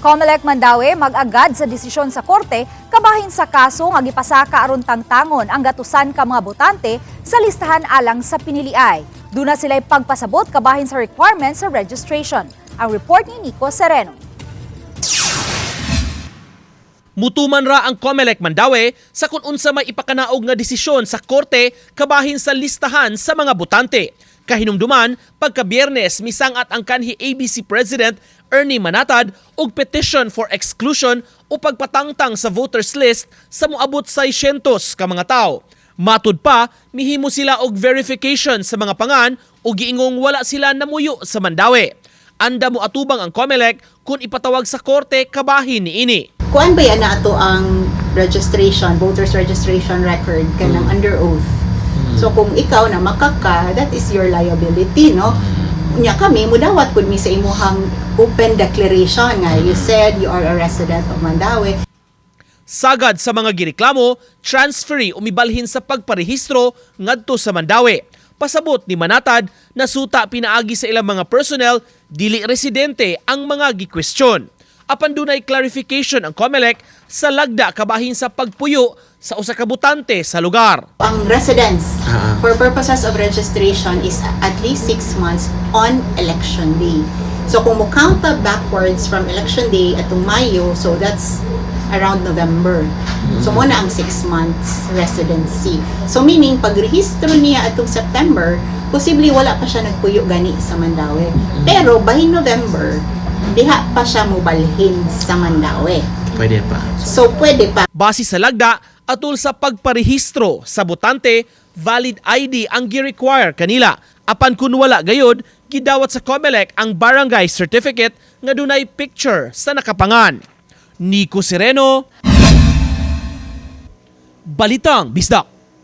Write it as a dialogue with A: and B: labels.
A: Comelec Mandawi mag-agad sa desisyon sa korte kabahin sa kaso nga gipasaka aron tangtangon ang gatusan ka mga botante sa listahan alang sa piniliay. Duna sila'y pagpasabot kabahin sa requirements sa registration. Ang report ni Nico Sereno.
B: Mutuman ra ang Comelec Mandawi sa kung unsa may ipakanaog nga desisyon sa korte kabahin sa listahan sa mga botante. Kahinumduman, pagka biyernes misangat ang kanhi ABC President Ernie Manatad og petition for exclusion o pagpatangtang sa voters list sa moabot sa 600 ka mga tao. Matud pa, mihimo sila og verification sa mga pangan o giingong wala sila namuyo sa Mandawi. Anda mo atubang ang Comelec kung ipatawag sa korte kabahin ni ini.
C: Kuan ba yan na ato ang registration, voters registration record kanang under oath. So kung ikaw na makaka, that is your liability, no? Nya kami mudawat pud mi sa imuhang open declaration nga you said you are a resident of Mandawi.
B: Sagad sa mga gireklamo, transferi umibalhin sa pagparehistro ngadto sa Mandawi. Pasabot ni Manatad na suta pinaagi sa ilang mga personnel dili residente ang mga gikwestiyon. Apan dunay clarification ang COMELEC sa lagda kabahin sa pagpuyo sa usa ka botante sa lugar.
C: Ang residence for purposes of registration is at least six months on election day. So kung mo count backwards from election day atong Mayo, so that's around November. So mo na ang six months residency. So meaning pag rehistro niya atong September, posible wala pa siya nagpuyo gani sa Mandawi. Pero by November, diha pa siya mobalhin sa Mandawi.
D: Pwede pa.
C: So pwede pa
B: Base sa lagda, atul sa pagparehistro sa botante, valid ID ang gi-require kanila. Apan kun wala gayod, gidawat sa COMELEC ang barangay certificate nga dunay picture sa nakapangan. Nico Sereno, Balitang Bisdak.